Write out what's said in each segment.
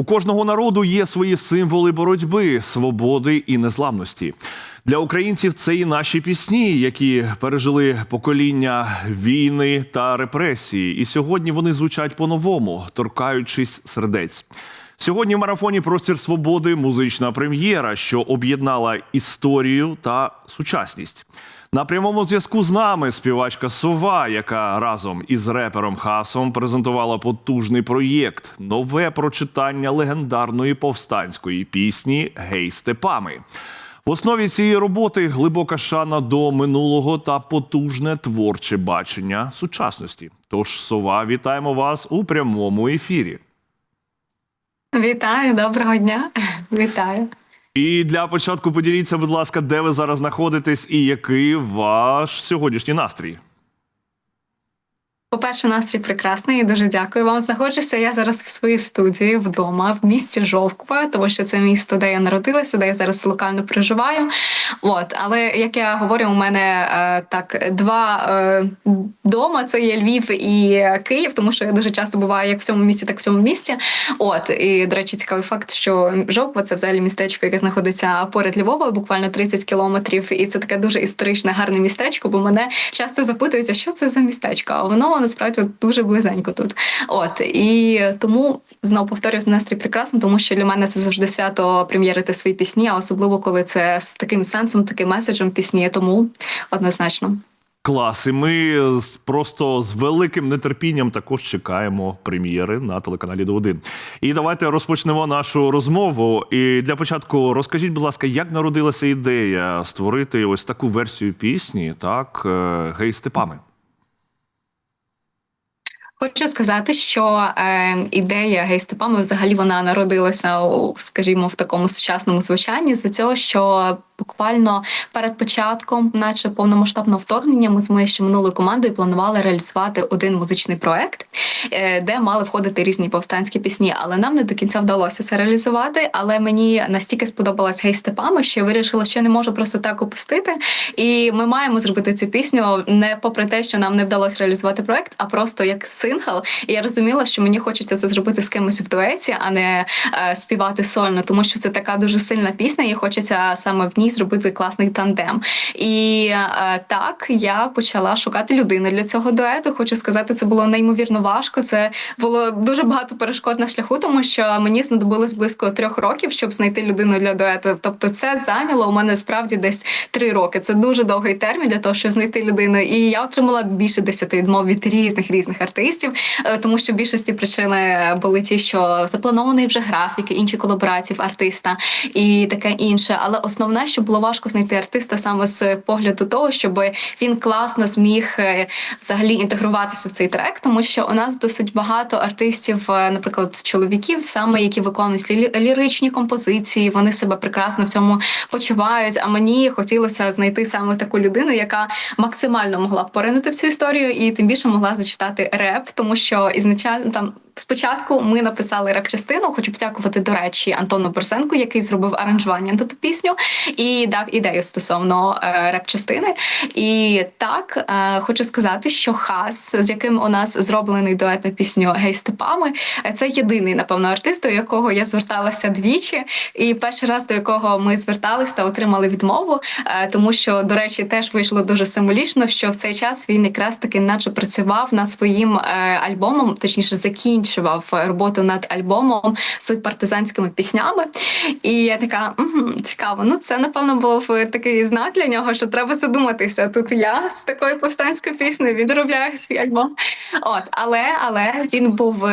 У кожного народу є свої символи боротьби, свободи і незламності. Для українців це і наші пісні, які пережили покоління війни та репресії. І сьогодні вони звучать по-новому, торкаючись сердець. Сьогодні в марафоні Простір свободи музична прем'єра, що об'єднала історію та сучасність. На прямому зв'язку з нами співачка Сова, яка разом із репером Хасом презентувала потужний проєкт нове прочитання легендарної повстанської пісні Гей степами. В основі цієї роботи глибока шана до минулого та потужне творче бачення сучасності. Тож, сова, вітаємо вас у прямому ефірі. Вітаю, доброго дня. Вітаю. І для початку поділіться, будь ласка, де ви зараз знаходитесь і який ваш сьогоднішній настрій. По-перше, настрій прекрасний і дуже дякую вам. Знаходжуся я зараз в своїй студії вдома в місті Жовква, тому що це місто, де я народилася, де я зараз локально проживаю. От, але як я говорю, у мене е, так два е, дома: це є Львів і Київ, тому що я дуже часто буваю як в цьому місті, так в цьому місті. От і до речі, цікавий факт, що Жовква це взагалі містечко, яке знаходиться поряд Львова, буквально 30 кілометрів. І це таке дуже історичне, гарне містечко. Бо мене часто запитуються, що це за містечко. А воно насправді дуже близенько тут. От і тому знову повторюю, настрій прекрасно, тому що для мене це завжди свято прем'єрити свої пісні, а особливо коли це з таким сенсом, таким меседжем пісні. Тому однозначно. Клас, і ми просто з великим нетерпінням також чекаємо прем'єри на телеканалі До1. І давайте розпочнемо нашу розмову. І для початку розкажіть, будь ласка, як народилася ідея створити ось таку версію пісні, так, е, гей степами? Хочу сказати, що е, ідея гей степами взагалі вона народилася скажімо, в такому сучасному звучанні з цього, що буквально перед початком, наче повномасштабного вторгнення, ми з моєю ще минулою командою планували реалізувати один музичний проект, е, де мали входити різні повстанські пісні. Але нам не до кінця вдалося це реалізувати. Але мені настільки сподобалась гей степами, що я вирішила, що не можу просто так опустити. І ми маємо зробити цю пісню не попри те, що нам не вдалося реалізувати проект, а просто як сингл. І я розуміла, що мені хочеться це зробити з кимось в дуеті, а не е, співати сольно, тому що це така дуже сильна пісня, і хочеться саме в ній зробити класний тандем. І е, так я почала шукати людину для цього дуету. Хочу сказати, це було неймовірно важко. Це було дуже багато перешкод на шляху, тому що мені знадобилось близько трьох років, щоб знайти людину для дуету. Тобто, це зайняло у мене справді десь три роки. Це дуже довгий термін для того, щоб знайти людину. І я отримала більше десяти відмов від різних різних артистів, е, тому що в більшості причини були ті, що запланований вже графік, інші колаборації артиста і таке інше. Але основне, що було важко знайти артиста саме з погляду того, щоб він класно зміг е, взагалі інтегруватися в цей трек, тому що у нас досить багато артистів, е, наприклад, чоловіків, саме які виконують лі- ліричні композиції, вони себе прекрасно в цьому почувають. А мені хотілося знайти саме таку людину, яка максимально могла поринути в цю історію, і тим більше могла зачитати реп, тому що ізначально там. Спочатку ми написали реп-частину. Хочу подякувати, до речі, Антону Борсенку, який зробив аранжування на ту пісню і дав ідею стосовно е, реп-частини. І так е, хочу сказати, що хас, з яким у нас зроблений дует на пісню Гей степами, е, це єдиний, напевно, артист, до якого я зверталася двічі. І перший раз до якого ми зверталися, отримали відмову, тому що, до речі, теж вийшло дуже символічно, що в цей час він якраз таки, наче працював над своїм альбомом, точніше, закінчував роботу над альбомом з партизанськими піснями. І я така угу, цікаво. Ну, це напевно був такий знак для нього, що треба задуматися. Тут я з такою повстанською піснею відробляю свій альбом. От, але але він був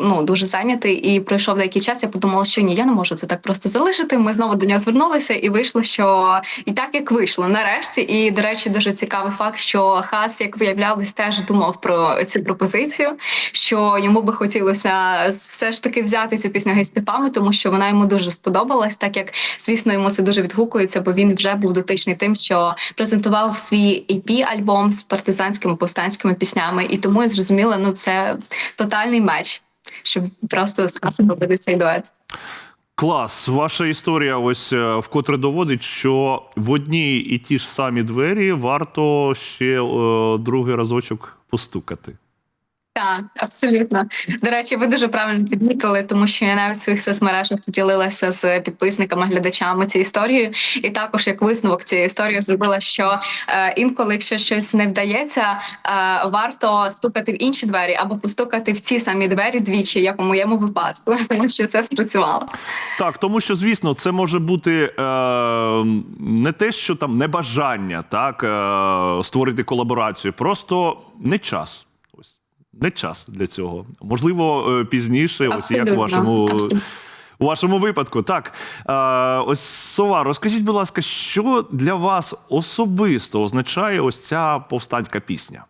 ну дуже зайнятий і пройшов деякий час. Я подумала, що ні, я не можу це так просто залишити. Ми знову до нього звернулися, і вийшло, що і так як вийшло нарешті. І до речі, дуже цікавий факт, що Хас, як виявлялось, теж думав про цю пропозицію, що йому би хотілося все ж таки взяти цю пісню гей степами, тому що вона йому дуже сподобалась, так як звісно йому це дуже відгукується, бо він вже був дотичний тим, що презентував свій ep альбом з партизанськими повстанськими піснями, і тому я зрозуміла, ну це тотальний меч, щоб просто робити цей дует. Клас, ваша історія ось е, вкотре доводить, що в одній і ті ж самі двері варто ще е, другий разочок постукати. Так, абсолютно. До речі, ви дуже правильно підмітили, тому що я навіть в своїх соцмережах поділилася з підписниками, глядачами цією історією, і також як висновок цієї історії зробила, що е, інколи, якщо щось не вдається, е, варто стукати в інші двері або постукати в ці самі двері двічі, як у моєму випадку, тому що це спрацювало. Так, тому що, звісно, це може бути е, не те, що там небажання, так, е, створити колаборацію, просто не час. Не час для цього. Можливо, е, пізніше, ось як у вашому. абсолютно. У вашому випадку, так. Ось Сова, розкажіть, будь ласка, що для вас особисто означає ось ця повстанська пісня?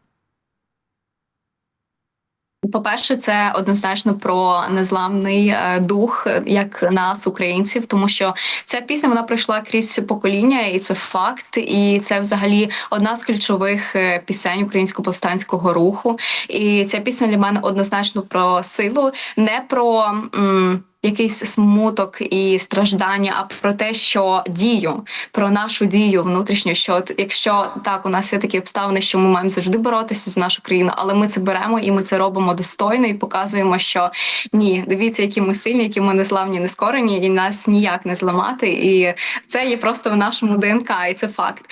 По-перше, це однозначно про незламний е, дух, е, як нас, українців, тому що ця пісня вона пройшла крізь покоління, і це факт. І це взагалі одна з ключових е, пісень українського повстанського руху. І ця пісня для мене однозначно про силу, не про. М- Якийсь смуток і страждання, а про те, що дію, про нашу дію внутрішню. Що якщо так, у нас є такі обставини, що ми маємо завжди боротися за нашу країну, але ми це беремо і ми це робимо достойно і показуємо, що ні, дивіться, які ми сильні, які ми незламні, нескорені, і нас ніяк не зламати. І це є просто в нашому ДНК, і це факт.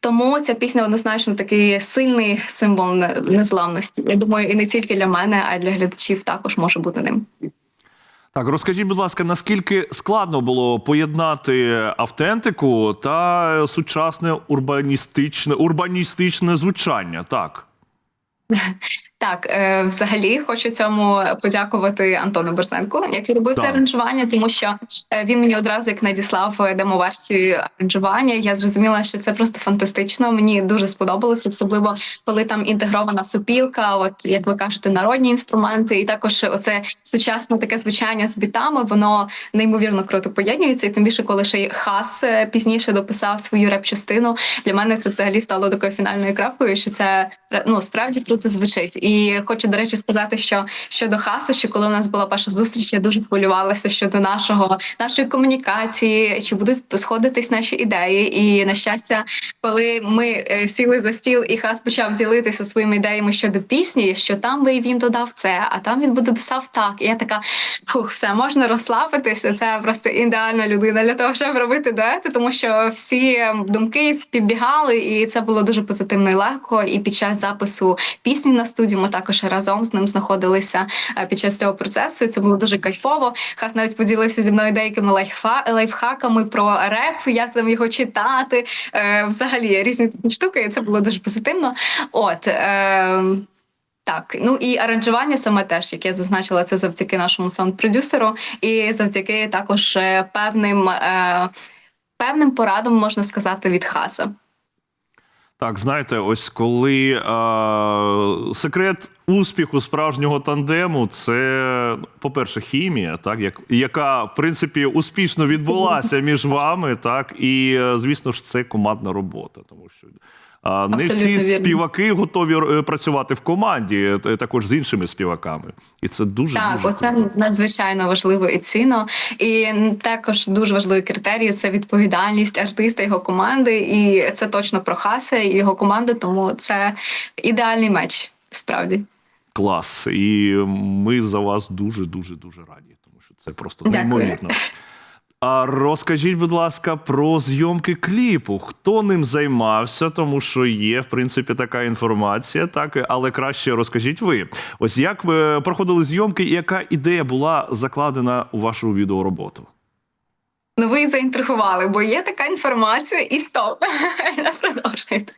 Тому ця пісня однозначно такий сильний символ не- незламності. Я думаю, і не тільки для мене, а й для глядачів також може бути ним. Так, розкажіть, будь ласка, наскільки складно було поєднати автентику та сучасне урбаністичне, урбаністичне звучання? Так. Так, е, взагалі хочу цьому подякувати Антону Берзенку, який робив це аранжування, тому що е, він мені одразу як надіслав е, демо-версію аранжування. Я зрозуміла, що це просто фантастично. Мені дуже сподобалось, особливо коли там інтегрована супілка, от як ви кажете, народні інструменти, і також оце сучасне таке звучання з бітами. Воно неймовірно круто поєднується. І тим більше, коли ще й хас пізніше дописав свою реп-частину. Для мене це взагалі стало такою фінальною крапкою, що це ну справді круто звучить. І хочу, до речі, сказати, що щодо хаса, що коли у нас була перша зустріч, я дуже хвилювалася щодо нашого нашої комунікації, чи будуть сходитись наші ідеї. І на щастя, коли ми е, сіли за стіл, і хас почав ділитися своїми ідеями щодо пісні, що там би він додав це, а там він би дописав так. І я така фух, все можна розслабитися. Це просто ідеальна людина для того, щоб робити дуети, тому що всі думки співбігали, і це було дуже позитивно і легко. І під час запису пісні на студії ми також разом з ним знаходилися е, під час цього процесу. І це було дуже кайфово. Хас навіть поділився зі мною деякими лайфха- лайфхаками про реп, як там його читати. Е, Взагалі різні штуки. І це було дуже позитивно. От. Е, так, ну і аранжування саме теж, як я зазначила, це завдяки нашому саунд-продюсеру, і завдяки також певним, е, певним порадам, можна сказати, від хаса. Так, знаєте, ось коли е, секрет успіху справжнього тандему це, по-перше, хімія, так, як, яка, в принципі, успішно відбулася між вами, так, і, е, звісно ж, це командна робота, тому що. А, Не всі вірно. співаки готові е, працювати в команді, е, також з іншими співаками, і це дуже Так, дуже оце круто. надзвичайно важливо і цінно. І також дуже важливий критерій це відповідальність артиста його команди. І це точно про Хаса і його команду, тому це ідеальний меч, справді. клас. І ми за вас дуже дуже дуже раді, тому що це просто Дякую. А розкажіть, будь ласка, про зйомки кліпу. Хто ним займався? Тому що є, в принципі, така інформація, так але краще розкажіть ви. Ось як ви проходили зйомки, і яка ідея була закладена у вашу відеороботу? Ну, ви заінтригували, бо є така інформація, і стоп. Продовжуйте.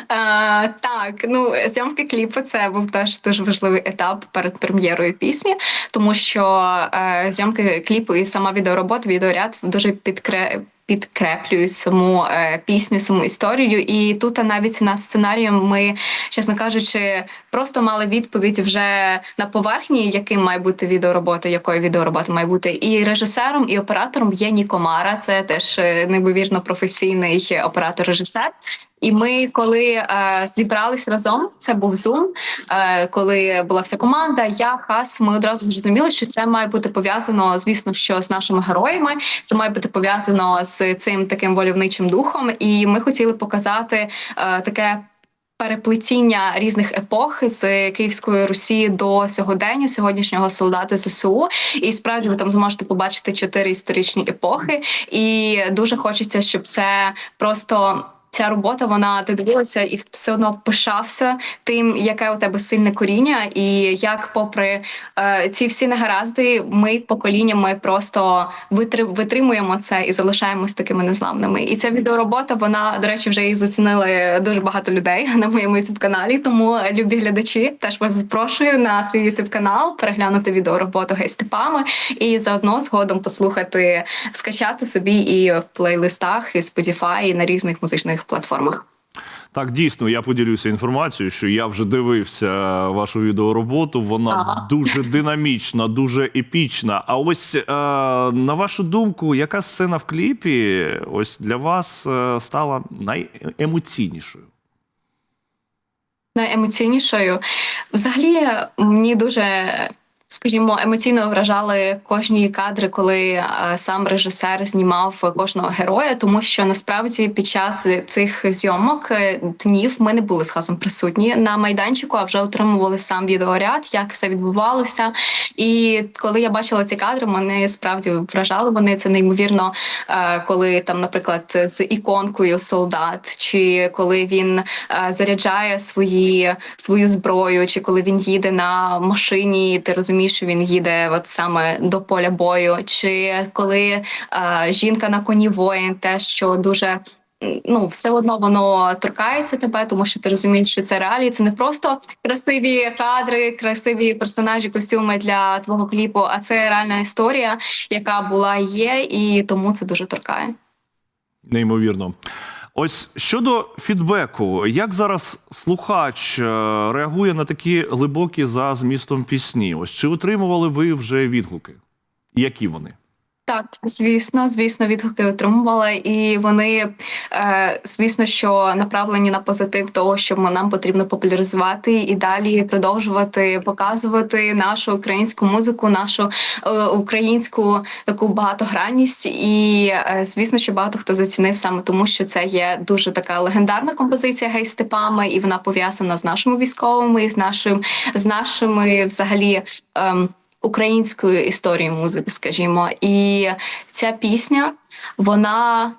Е, так, ну зйомки кліпу це був теж дуже важливий етап перед прем'єрою пісні, тому що е, зйомки кліпу і сама відеоробота, відеоряд дуже підкре. Підкреплюють саму е, пісню, саму історію, і тут навіть на сценарію ми, чесно кажучи, просто мали відповідь вже на поверхні, яким має бути відеоробота, якою відеоробота має бути. І режисером, і оператором є Нікомара. Це теж е, неймовірно професійний оператор-режисер. І ми, коли е, зібрались разом, це був Zoom, е, коли була вся команда, я хас. Ми одразу зрозуміли, що це має бути пов'язано, звісно, що з нашими героями. Це має бути пов'язано з цим таким вольовничим духом. І ми хотіли показати е, таке переплетіння різних епох з Київської Русі до сьогодення, сьогоднішнього солдата ЗСУ. І справді ви там зможете побачити чотири історичні епохи. І дуже хочеться, щоб це просто. Ця робота вона ти дивилася і все одно пишався тим, яке у тебе сильне коріння, і як, попри е, ці всі негаразди, ми поколіннями просто витри- витримуємо це і залишаємось такими незламними. І ця відеоробота, вона до речі, вже її зацінили дуже багато людей на моєму youtube каналі. Тому любі глядачі, теж вас запрошую на свій youtube канал переглянути відеороботу гей Степами і заодно згодом послухати, скачати собі і в плейлистах, і Spotify, і на різних музичних платформах. Так, дійсно, я поділюся інформацією, що я вже дивився вашу відеороботу. Вона Ага. дуже динамічна, дуже епічна. А ось е, на вашу думку, яка сцена в кліпі ось для вас е, стала найемоційнішою? найемоційнішою. Взагалі, мені дуже. Скажімо, емоційно вражали кожні кадри, коли е, сам режисер знімав кожного героя, тому що насправді під час цих зйомок е, днів ми не були з хасом присутні на майданчику, а вже отримували сам відеоряд, як все відбувалося. І коли я бачила ці кадри, мене справді вражали вони це неймовірно, е, коли там, наприклад, з іконкою солдат, чи коли він заряджає свої свою зброю, чи коли він їде на машині, ти розумієш, що він їде от саме до поля бою, чи коли е, жінка на коні воїн, те, що дуже. Ну, все одно воно торкається тебе, тому що ти розумієш, що це реалії. Це не просто красиві кадри, красиві персонажі, костюми для твого кліпу, а це реальна історія, яка була є, і тому це дуже торкає. Неймовірно. Ось щодо фідбеку, як зараз слухач е, реагує на такі глибокі за змістом пісні? Ось чи отримували ви вже відгуки? Які вони? Так, звісно, звісно, відгуки отримувала, і вони, е, звісно, що направлені на позитив того, що нам потрібно популяризувати і далі продовжувати показувати нашу українську музику, нашу е, українську таку багатогранність. І е, звісно, що багато хто зацінив саме тому, що це є дуже така легендарна композиція гей степами, і вона пов'язана з нашими військовими, і з нашим з нашими взагалі. Ем, українською історією музики, скажімо. І ця пісня вона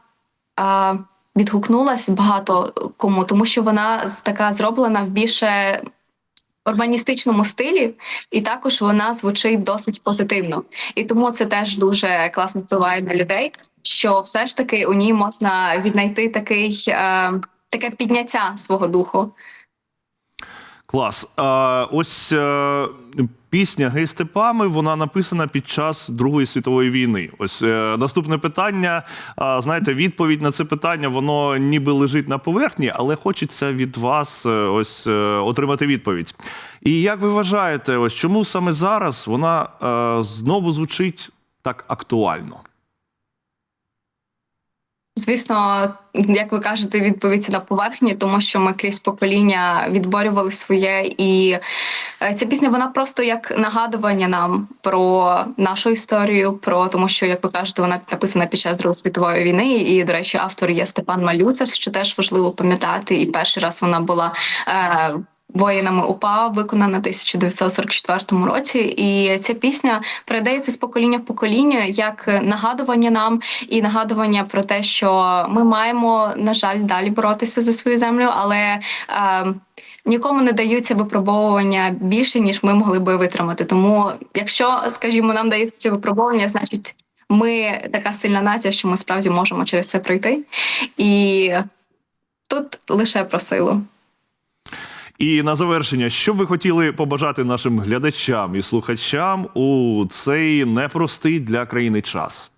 а, відгукнулась багато кому, тому що вона така зроблена в більше урбаністичному стилі, і також вона звучить досить позитивно. І тому це теж дуже класно впливає на людей, що все ж таки у ній можна віднайти такий. Е, Таке підняття свого духу. Клас. А, ось е, пісня Гей Степами вона написана під час Другої світової війни. Ось е, наступне питання. А, знаєте, відповідь на це питання воно ніби лежить на поверхні, але хочеться від вас е, ось отримати відповідь. І як ви вважаєте, ось чому саме зараз вона е, знову звучить так актуально? Звісно, як ви кажете, відповідь на поверхні, тому що ми крізь покоління відборювали своє, і е, ця пісня вона просто як нагадування нам про нашу історію, про тому, що як ви кажете, вона написана під час Другої світової війни. І, до речі, автор є Степан Малюцер, що теж важливо пам'ятати. І перший раз вона була. Е, Воїнами УПА виконана в 1944 році, і ця пісня передається з покоління в покоління як нагадування нам і нагадування про те, що ми маємо на жаль далі боротися за свою землю, але е, нікому не даються випробовування більше ніж ми могли би витримати. Тому, якщо скажімо, нам дається ці випробовування, значить ми така сильна нація, що ми справді можемо через це пройти, і тут лише про силу. І на завершення, що ви хотіли побажати нашим глядачам і слухачам у цей непростий для країни час?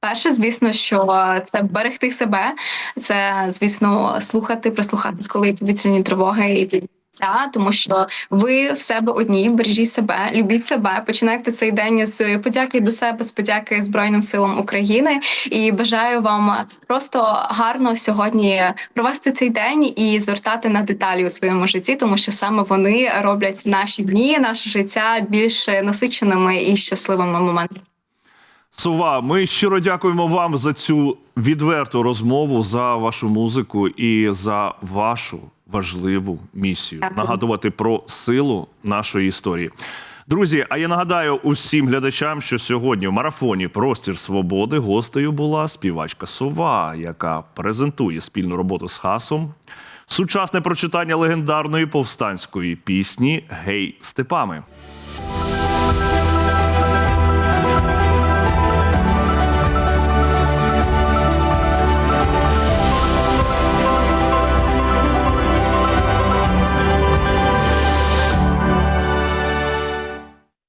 Перше, звісно, що це берегти себе, це звісно слухати, прислухатись, коли повітряні тривоги і тому що ви в себе одні, бережіть себе, любіть себе, починайте цей день з подяки до себе, з подяки Збройним силам України. І бажаю вам просто гарно сьогодні провести цей день і звертати на деталі у своєму житті, тому що саме вони роблять наші дні, наше життя більш насиченими і щасливими моментами. Сова, ми щиро дякуємо вам за цю відверту розмову, за вашу музику і за вашу важливу місію нагадувати про силу нашої історії. Друзі, а я нагадаю усім глядачам, що сьогодні в марафоні Простір свободи гостею була співачка Сова, яка презентує спільну роботу з Хасом. Сучасне прочитання легендарної повстанської пісні Гей Степами.